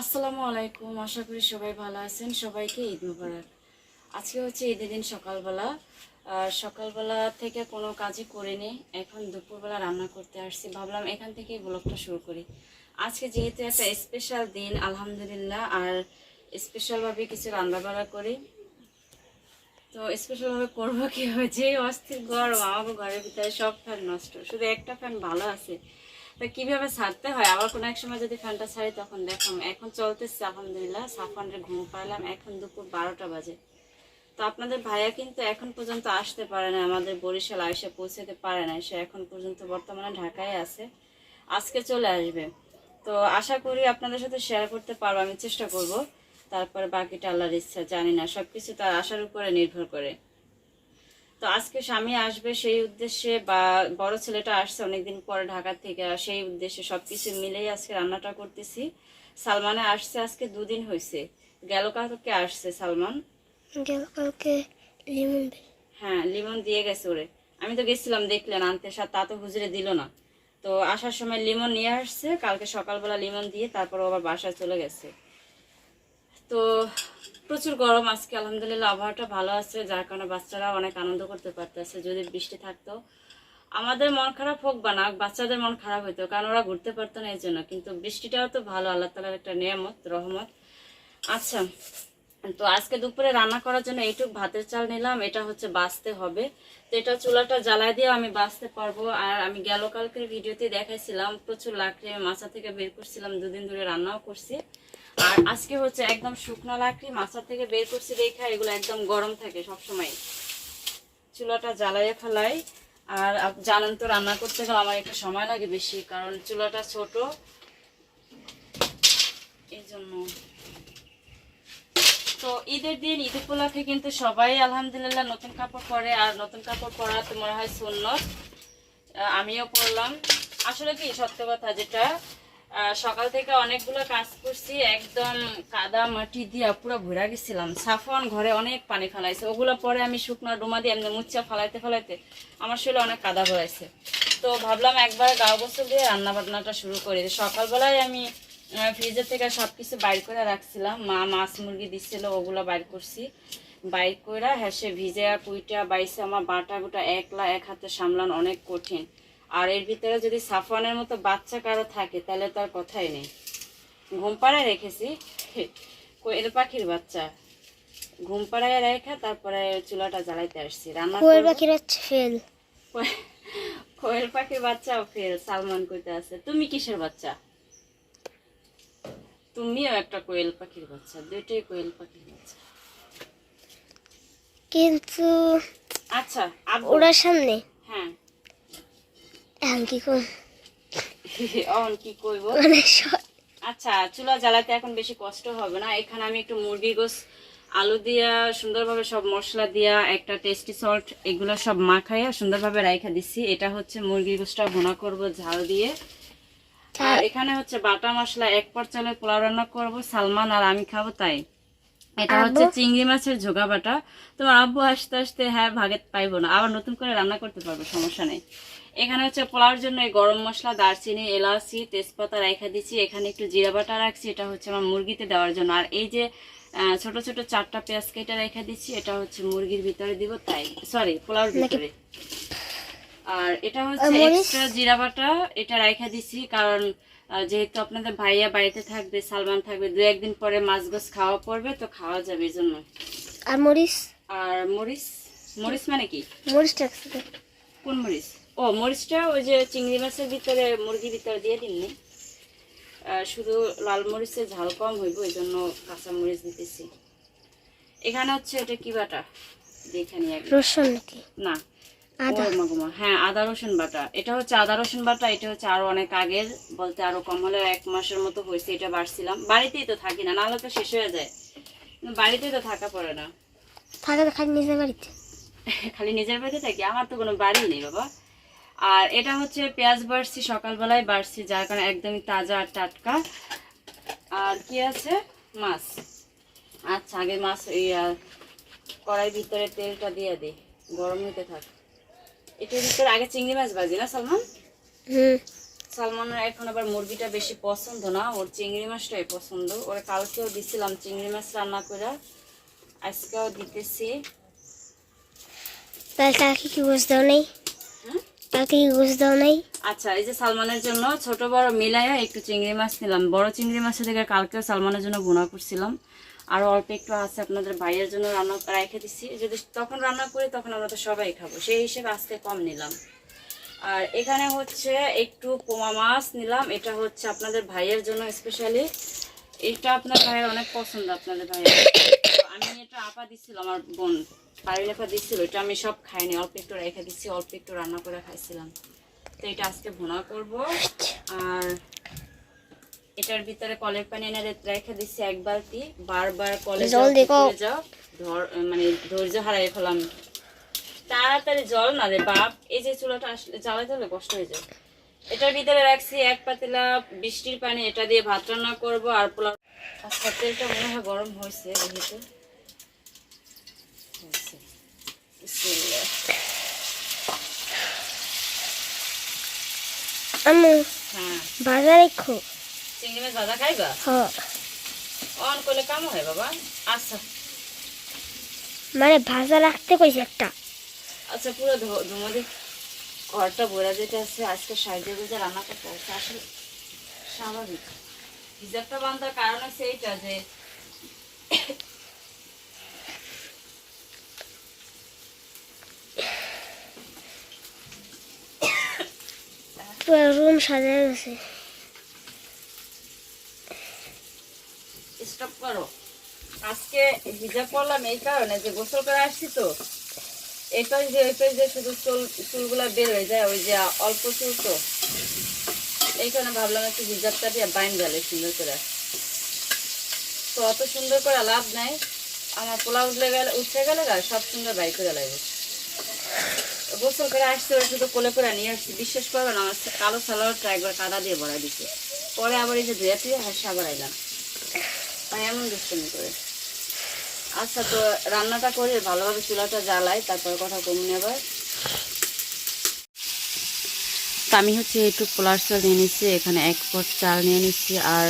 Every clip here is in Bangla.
আসসালামু আলাইকুম, আশা করি সবাই ভালো আছেন। সবাইকে ঈদ মুবারক। আজকে হচ্ছে ঈদের দিন সকালবেলা। আর সকালবেলা থেকে কোনো কাজই করিনি। এখন দুপুরবেলা রান্না করতে আসছি। ভাবলাম এখান থেকেই ব্লগটা শুরু করি। আজকে যেহেতু একটা স্পেশাল দিন, আলহামদুলিল্লাহ, আর স্পেশালভাবে কিছু রান্নাবাড়া করি। তো স্পেশালভাবে করব কি যে অস্থির গরম আমাকে ঘরের ভিতরে সব ফ্যান নষ্ট। শুধু একটা ফ্যান ভালো আছে। তা কীভাবে ছাড়তে হয়? আবার কোনো এক সময় যদি ফ্যানটা ছাড়ি তখন দেখাম এখন চলতেছে আলহামদুলিল্লাহ সাফানরে ঘুম পাইলাম এখন দুপুর বারোটা বাজে। তো আপনাদের ভাইয়া কিন্তু এখন পর্যন্ত আসতে পারে না আমাদের বরিশাল আইসে পৌঁছাতে পারে না সে এখন পর্যন্ত বর্তমানে ঢাকায় আছে, আজকে চলে আসবে। তো আশা করি আপনাদের সাথে শেয়ার করতে পারব, আমি চেষ্টা করব, তারপরে বাকিটা আল্লাহর ইচ্ছা, জানি না সব কিছু তার আশার উপরে নির্ভর করে। তো আজকে স্বামী আসবে সেই উদ্দেশ্যে বা বড় ছেলেটা আসছে অনেকদিন পরে ঢাকা থেকে আর সেই উদ্দেশ্যে সবকিছু মিলেই আজকে রান্নাটা করতেছি। সালমানে আসছে আজকে দুদিন হয়েছে গেল কালকে আসছে সালমান। গেল কালকে লিমন হ্যাঁ লিমন দিয়ে গেছে ওরে। আমি তো গেছিলাম দেখলেন আনতে সাথে তা তো হুজুরে দিল না। তো আসার সময় লিমন নিয়ে আসছে কালকে সকালবেলা লিমন দিয়ে তারপর আবার বাসায় চলে গেছে। তো প্রচুর গরম আজকে, আলহামদুলিল্লাহ আবহাওয়াটা ভালো আছে, যার কারণে বাচ্চারা অনেক আনন্দ করতে পারতেছে, যদি বৃষ্টি থাকতো। আমাদের মন খারাপ হোক বা না বাচ্চাদের মন খারাপ হইতো, কারণ ওরা ঘুরতে পারতো না এই জন্য কিন্তু বৃষ্টিটাও তো ভালো, আল্লাহ তালার একটা নিয়ামত, রহমত। আচ্ছা তো আজকে দুপুরে রান্না করার জন্য এইটুক ভাতের চাল নিলাম, এটা হচ্ছে বাঁচতে হবে। তো এটা চুলাটা জ্বালাই দিয়ে আমি বাঁচতে পারব, আর আমি গেল কালকের ভিডিওতে দেখাইছিলাম, প্রচুর লাকড়ি আমি মাছা থেকে বের করছিলাম, দুদিন ধরে রান্নাও করছি। আর আজকে হচ্ছে একদম শুকনো লাকড়ি মাছা থেকে বের করছি দেখা এগুলো একদম গরম থাকে সব সময় চুলাটা জ্বালাইয়ে ফেলাই। আর জানেন তো রান্না করতে গেলে আমার একটু সময় লাগে বেশি, কারণ চুলাটা ছোট। এই জন্য। তো ঈদের দিন, ঈদ উপলক্ষে কিন্তু সবাই আলহামদুলিল্লাহ নতুন কাপড় পরে, আর নতুন কাপড় পরা তো মনে হয় সুন্নত। আমিও পরলাম। আসলে কি, সত্য কথা যেটা সকাল থেকে অনেকগুলো কাজ করছি, একদম কাদা মাটি দিয়া পুরো ঘুরা গেছিলাম। সাফন ঘরে অনেক পানি ফেলাইছে, ওগুলো পরে আমি শুকনো ডুমা দিয়ে এমনি মুচ্ছা ফেলাইতে ফেলাইতে আমার শরীরে অনেক কাদা ভরাইছে তো ভাবলাম একবার গাও গোসল দিয়ে রান্না বান্নাটা শুরু করি। সকালবেলায় আমি ফ্রিজের থেকে সব কিছু বাইর করে রাখছিলাম। মা মাছ মুরগি দিচ্ছিল ওগুলো বাইর করছি। বাইর করে হ্যাঁ সে ভিজে কুইটা বাইসে আমার বাটা গোটা একলা, এক হাতে সামলান অনেক কঠিন। আর এর ভিতরে যদি সাফওয়ানের মতো বাচ্চা কারও থাকে তাহলে তো আর কথাই নেই। ঘুম পাড়ায় রেখেছি। কোয়েল পাখির বাচ্চা। ঘুম পাড়ায় রেখে তারপরে চুলাটা জ্বালাইতে আসছি। রান্না কোয়েল পাখির হচ্ছে ফেল। কোয়েল পাখির বাচ্চা ফের সালমান কইতে আছে। তুমি কিসের বাচ্চা? তুমিও একটা কোয়েল পাখির বাচ্চা দুইটাই কোয়েল পাখির বাচ্চা। কিন্তু আচ্ছা ওরা সামনে? হ্যাঁ। এখন কি অন কি কইব আচ্ছা চুলা জ্বালাতে এখন বেশি কষ্ট হবে না? এখানে আমি একটু মুরগি গোস আলু দিয়া সুন্দরভাবে সব মশলা দিয়া একটা টেস্টি সল্ট এগুলো সব মাখাইয়া সুন্দরভাবে রাইখা দিচ্ছি এটা হচ্ছে মুরগি গোসটা ভুনা করব ঝাল দিয়ে। আর এখানে হচ্ছে বাটা মশলা এক পর চালের পোলাও রান্না করব সালমান আর আমি খাব তাই। এটা হচ্ছে চিংড়ি মাছের ঝোগা বাটা। তোমার আব্বু আসতে আসতে হ্যাঁ ভাগে পাইবো না। আবার নতুন করে রান্না করতে পারব সমস্যা নেই। এখানে হচ্ছে পোলাওর জন্য এই গরম মশলা দারচিনি এলাচি তেজপাতা রাখা দিচ্ছি এখানে একটু জিরা বাটা রাখছি এটা হচ্ছে আমার মুরগিতে দেওয়ার জন্য। আর এই যে ছোট ছোট চারটা পেঁয়াজ কেটে রেখে দিচ্ছি এটা হচ্ছে মুরগির ভিতরে দিব তাই। সরি পোলাওর ভিতরে। আর এটা হচ্ছে? এক্সট্রা জিরা বাটা এটা রাইখা দিচ্ছি কারণ আহ, যেহেতু আপনাদের ভাইয়া বাড়িতে থাকবে সালমান থাকবে দু একদিন পরে মাছ গোছ খাওয়া পড়বে তো খাওয়া যাবে এই জন্য। আর মরিচ? আর মরিচ? মরিচ মানে কি? মরিচ রাখছে তো। কোন মরিচ? ও মরিচটা ওই যে চিংড়ি মাছের ভিতরে মুরগির ভিতরে দিয়ে দিননি আহ, শুধু লাল মরিচের ঝাল কম হইব এই জন্য কাঁচা মরিচ দিতেছি। এখানে হচ্ছে এটা কি বাটা? দেখে নিয়ে রসুন নাকি? না। হ্যাঁ আদা রসুন বাটা। এটা হচ্ছে আদা রসুন বাটা এটা হচ্ছে আরও অনেক আগের বলতে আরও কম হলে এক মাসের মতো হয়েছে এটা বাড়ছিলাম। বাড়িতেই তো থাকি না নাহলে তো শেষ হয়ে যায়। তো থাকা পড়ে না। থাকে খালি নিজের বাড়িতে। খালি নিজের বাড়িতে থাকি? আমার তো কোনো বাড়ি নেই বাবা। আর এটা হচ্ছে পেঁয়াজ বাড়ছি সকালবেলায় বাড়ছি যার কারণে একদমই তাজা আর টাটকা। আর কি আছে? মাছ। আচ্ছা আগে মাছ কড়াই ভিতরে তেলটা দিয়ে দিই গরম হতে থাক। এটার ভিতরে আগে চিংড়ি মাছ ভাজি না সালমান? হুম। সালমানের এখন আবার মুরগিটা বেশি পছন্দ না ওর চিংড়ি মাছটাই পছন্দ। ওরা কালকেও দিছিলাম চিংড়ি মাছ রান্না করে আজকেও দিতেছি। কালকে কি গোস দাও নাই? কালকে কি গোস দাও নাই? আচ্ছা এই যে সালমানের জন্য ছোট বড় মিলাইয়া একটু চিংড়ি মাছ নিলাম। বড় চিংড়ি মাছের থেকে কালকেও সালমানের জন্য বোনা করছিলাম। আর অল্প একটু আছে আপনাদের ভাইয়ের জন্য রান্না রেখে দিচ্ছি যদি তখন রান্না করি, তখন আমরা তো সবাই খাব। সেই হিসেবে আজকে কম নিলাম। আর এখানে হচ্ছে একটু পোমা মাছ নিলাম। এটা হচ্ছে আপনাদের ভাইয়ের জন্য স্পেশালি এটা আপনার ভাইয়ের অনেক পছন্দ, আপনাদের ভাইয়ের। আমি এটা আপা দিচ্ছিল আমার বোন। পারিল লেখা দিচ্ছিল এটা আমি সব খাইনি। অল্প একটু রেখে দিচ্ছি অল্প একটু রান্না করে খাইছিলাম। তো এটা আজকে ভুনা করব। আর এটার ভিতরে কলের পানি এনে রেখে দিচ্ছি এক বালতি। বারবার কলে জল যাও, দেখো। ধর মানে ধৈর্য হারাই ফেলাম। তাড়াতাড়ি জল না রে বাপ। এই যে চুলাটা আসলে জ্বালাতে হলে কষ্ট হয়ে যায়। এটার ভিতরে রাখছি এক পাতিলা বৃষ্টির পানি। এটা দিয়ে ভাত রান্না করব আর পোলাও। আচ্ছা তেলটা মনে হয় গরম হয়েছে যেহেতু। হ্যাঁ। বাজার রেখো চিংড়ি মাছ ভাজা খাইবা? হ অন করলে কাম হয় বাবা? আচ্ছা। মানে ভাজা রাখতে কইছে একটা। আচ্ছা পুরো ধুমদি ঘরটা বোরা যেতে আছে আজকে সাইডে গুজে রান্না করতে হচ্ছে আসলে স্বাভাবিক। হিজাবটা বান্ধার কারণ হচ্ছে এইটা যে রুম সাজানো আছে স্টপ করো। আজকে হিজাব করলাম এই কারণে যে গোসল করে আসছি তো এই দিয়ে শুধু চুল, চুলগুলা বের হয়ে যায়, ওই যে অল্প চুল তো। এই কারণে ভাবলাম একটু হিজাবটা দিয়ে বাইন গেলে সুন্দর করে। তো অত সুন্দর করে লাভ নাই। আমার পোলা উঠলে গেলে, উঠে গেলে গা সব সুন্দর বাই করে লাগবে গোসল করে আসছে, ওরা শুধু কোলে করে নিয়ে আসছি। বিশ্বাস করবে না আমার কালো সালোয়ারটা একবার কাদা দিয়ে ভরা দিচ্ছে পরে আবার এই যে ধুয়ে টুয়ে হাসি তাই এমন দুষ্টমি করে। আচ্ছা তো রান্নাটা করে ভালোভাবে চুলাটা জ্বালাই, তারপরে কথা কমুন এবার। তো আমি হচ্ছে একটু পোলার চাল নিয়ে নিচ্ছি, এখানে এক পট চাল নিয়ে নিচ্ছি, আর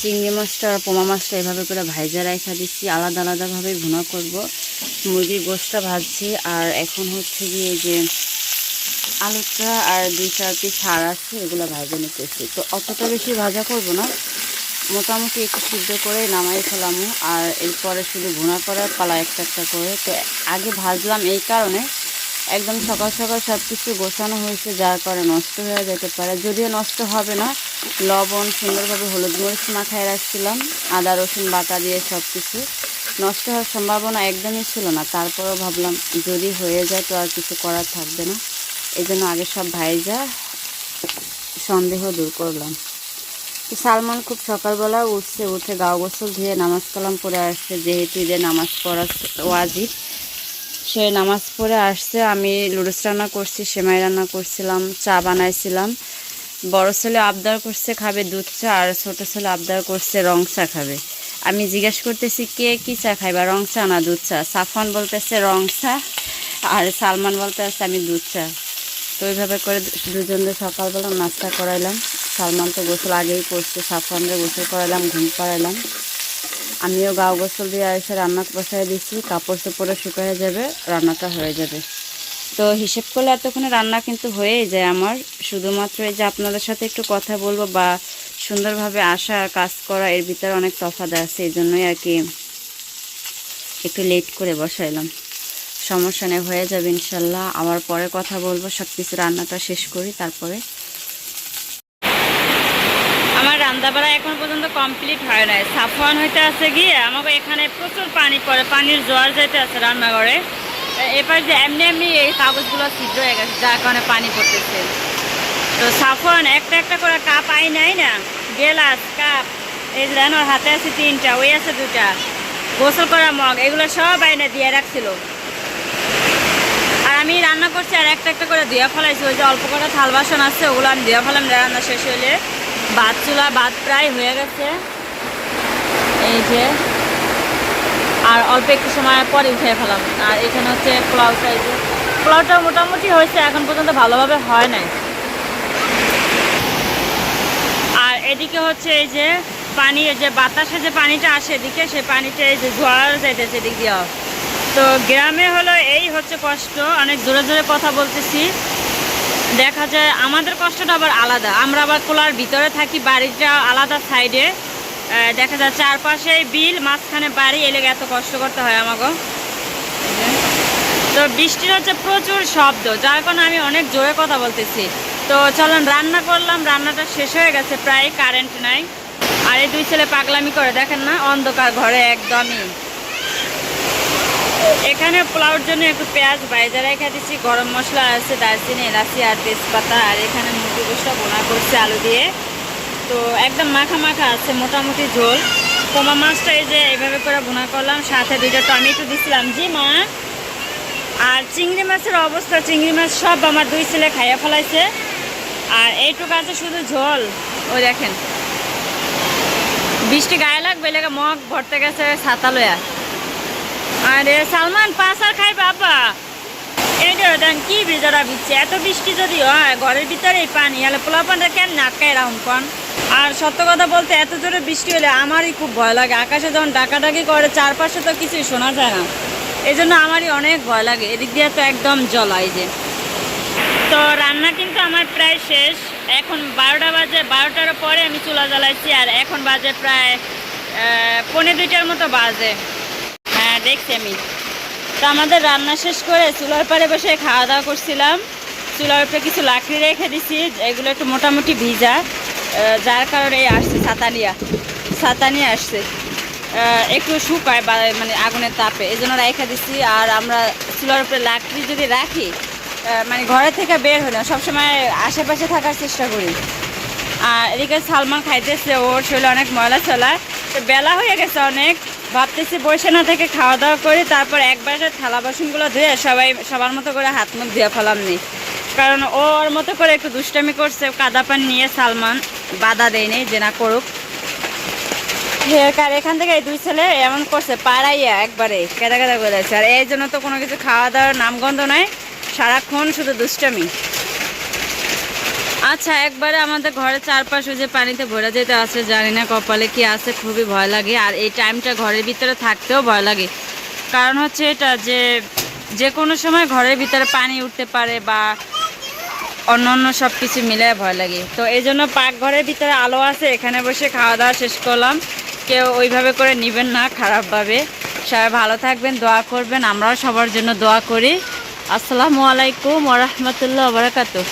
চিংড়ি মাছটা আর পোমা মাছটা এভাবে করে ভাইজা রেখা দিচ্ছি, আলাদা আলাদাভাবে ভুনা করব। মুরগির গোশটা ভাজছি, আর এখন হচ্ছে গিয়ে যে আলুটা আর দুই চার পিস হাড় আছে, এগুলো ভাজা নিতেছি। তো অতটা বেশি ভাজা করব না মোটামুটি একটু সিদ্ধ করে নামাই ফেলাম আর এরপরে শুধু ভুনা করার পালা একটা একটা করে। তো আগে ভাজলাম এই কারণে একদম সকাল সকাল সব কিছু গোছানো হয়েছে, যার কারণে নষ্ট হয়ে যেতে পারে। যদিও নষ্ট হবে না, লবণ, সুন্দরভাবে হলুদ মরিচ মাখায় রাখছিলাম, আদা, রসুন বাটা দিয়ে সব কিছু নষ্ট হওয়ার সম্ভাবনা একদমই ছিল না। তারপরেও ভাবলাম যদি হয়ে যায় তো আর কিছু করার থাকবে না। এই জন্য আগে সব ভাইজা সন্দেহ দূর করলাম। সালমান খুব সকালবেলা উঠছে, উঠে গাও গোসল ধুয়ে নামাজ কালাম পড়ে আসছে। যেহেতু ঈদের নামাজ পড়া ওয়াজিব, সে নামাজ পড়ে আসছে। আমি লুডুস রান্না করছি, সেমাই রান্না করছিলাম, চা বানাইছিলাম। বড় ছেলে আবদার করছে, খাবে দুধ চা, আর ছোটো ছেলে আবদার করছে, রং চা খাবে। আমি জিজ্ঞেস করতেছি, কে কী চা খাইবা, রং চা না দুধ চা? সাফান বলতেছে, রং চা। আর সালমান বলতে আছে আমি দুধ চা। তো ওইভাবে করে দুজনদের সকালবেলা নাস্তা করাইলাম। সালমান তো গোসল আগেই করছে সাফরানরে গোসল করাইলাম ঘুম পাড়ালাম। আমিও গাও গোসল দিয়ে এসে রান্না বসাই দিচ্ছি, কাপড় চোপড়ে শুকায় যাবে, রান্নাটা হয়ে যাবে। তো হিসেব করলে এতক্ষণে রান্না কিন্তু হয়েই যায় আমার। শুধুমাত্র এই যে আপনাদের সাথে একটু কথা বলব বা সুন্দরভাবে আসা আর কাজ করা, এর ভিতরে অনেক তফাৎ আছে, এই জন্যই আর কি একটু লেট করে বসাইলাম। সমস্যা নেই, হয়ে যাবে ইনশাল্লাহ। আবার পরে কথা বলব সব কিছু রান্নাটা শেষ করি, তারপরে রান্নাবাড়া এখন পর্যন্ত কমপ্লিট হয় নাই। সাফওয়ান হইতে আছে গিয়ে আমাকে এখানে প্রচুর পানি পড়ে, পানির জোয়ার যেতে আছে রান্নাঘরে। এবার যে এমনি এমনি এই কাগজগুলো ছিদ্র হয়ে গেছে, যার কারণে পানি পড়তেছে। তো সাফওয়ান একটা একটা করে কাপ আই নাই না? গেলাস, কাপ, এই যে দেন ওর হাতে আছে তিনটা, ওই আছে দুটা গোসল করা মগ, এগুলো সব আইনে দিয়ে রাখছিল। আর আমি রান্না করছি আর একটা একটা করে ধুয়ে ফেলাইছি, ওই যে অল্প কটা থাল বাসন আছে, ওগুলো আমি ধুয়ে ফেলাম, রান্না শেষ হলে ভাত চুলা, বাদ প্রায় হয়ে গেছে। এই যে। আর অল্প একটু সময় পরে উঠে ফেলাম। আর এখানে হচ্ছে পোলাওটা এই যে পোলাওটা মোটামুটি হয়েছে, এখন পর্যন্ত ভালোভাবে হয় নাই। আর এদিকে হচ্ছে এই যে পানি যে বাতাসে যে পানিটা আসে এদিকে, সেই পানিটা এই যে জোয়ার যাইতেছে এদিক দিয়ে। তো গ্রামে হলো এই হচ্ছে কষ্ট। অনেক জোরে জোরে কথা বলতেছি। দেখা যায় আমাদের কষ্টটা আবার আলাদা। আমরা আবার কোলার ভিতরে থাকি, বাড়িটা আলাদা সাইডে দেখা যায় চারপাশে বিল, মাঝখানে বাড়ি এলে এত কষ্ট করতে হয় আমাকে তো বৃষ্টির হচ্ছে প্রচুর শব্দ, যার কারণে আমি অনেক জোরে কথা বলতেছি। তো চলেন, রান্না করলাম, রান্নাটা শেষ হয়ে গেছে, প্রায় কারেন্ট নাই। আর এই দুই ছেলে পাগলামি করে, দেখেন না, অন্ধকার ঘরে একদমই। এখানে পোলাওর জন্য একটু পেঁয়াজ বাইজা রেখে দিচ্ছি গরম মশলা আছে, দারচিনি, এলাচি আর তেজপাতা, আর এখানে মুরগি গোসটা বোনা করছে আলু দিয়ে। তো একদম মাখা মাখা আছে, মোটামুটি ঝোল। পোমা মাছটা এই যে এইভাবে করে বোনা করলাম, সাথে দুইটা টমেটো দিছিলাম। জি মা। আর চিংড়ি মাছের অবস্থা, চিংড়ি মাছ সব আমার দুই ছেলে খাইয়া ফেলাইছে। আর এইটুকু আছে শুধু ঝোল। ওই দেখেন। বৃষ্টি গায়ে লাগবে লেগে মগ ভরতে গেছে, ছাতা লয়া আরে সালমান পাঁচ আর খাই বাবা। এইটা দেন কি বিজারা বিচ্ছে এত বৃষ্টি যদি হয় ঘরের ভিতরে এই পানি হলে পোলা পানটা কেন আটকায় কন? আর সত্য কথা বলতে এত জোরে বৃষ্টি হলে আমারই খুব ভয় লাগে। আকাশে যখন ডাকাডাকি করে চারপাশে তো কিছুই শোনা যায় না। এই জন্য আমারই অনেক ভয় লাগে। এদিক দিয়ে তো একদম জলা এই যে। তো রান্না কিন্তু আমার প্রায় শেষ। এখন বারোটা বাজে বারোটার পরে আমি চুলা জ্বালাইছি আর এখন বাজে প্রায় আহ, পৌনে দুইটার মতো বাজে। হ্যাঁ দেখছি আমি। তো আমাদের রান্না শেষ করে চুলার পাড়ে বসে খাওয়া দাওয়া করছিলাম। চুলার উপরে কিছু লাকড়ি রেখে দিছি, এগুলো একটু মোটামুটি ভিজা। যার কারণে আসছে ছাতা নিয়ে ছাতা নিয়ে আসছে একটু শুকায় বা মানে আগুনের তাপে। এই জন্য রেখে দিছি। আর আমরা চুলার উপরে লাকড়ি যদি রাখি মানে ঘরে থেকে বের হই না, সবসময় আশেপাশে থাকার চেষ্টা করি। আর এদিকে সালমান খাইতেছে, ওর শরীরে অনেক ময়লা চলা তো বেলা হয়ে গেছে অনেক। ভাবতেছি বসে না থেকে খাওয়া দাওয়া করি তারপর একবারে থালা বাসনগুলো ধুয়ে সবাই সবার মতো করে হাত মুখ ধুয়ে ফেলাম নি কারণ ওর মতো করে একটু দুষ্টামি করছে, কাদা পান নিয়ে সালমান, বাধা দেয়নি যে না করুক। আর এখান থেকে এই দুই ছেলে এমন করছে, পাড়াইয়া একবারে কেদা কেদা করেছে আর এই জন্য তো কোনো কিছু খাওয়া দাওয়ার নামগন্ধ নাই, সারাক্ষণ শুধু দুষ্টামি। আচ্ছা একবারে আমাদের ঘরের চারপাশে যে পানিতে ভরে যেতে আছে, জানি না কপালে কি আছে, খুবই ভয় লাগে। আর এই টাইমটা ঘরের ভিতরে থাকতেও ভয় লাগে। কারণ হচ্ছে এটা যে যে কোনো সময় ঘরের ভিতরে পানি উঠতে পারে বা অন্য অন্য সব কিছু মিলে ভয় লাগে। তো এই জন্য পাকঘরের ভিতরে আলো আছে, এখানে বসে খাওয়া দাওয়া শেষ করলাম। কেউ ওইভাবে করে নেবেন না, খারাপভাবে। সবাই ভালো থাকবেন, দোয়া করবেন, আমরাও সবার জন্য দোয়া করি। আসসালামু আলাইকুম ওরহমতুল্লাহ বারাকাতু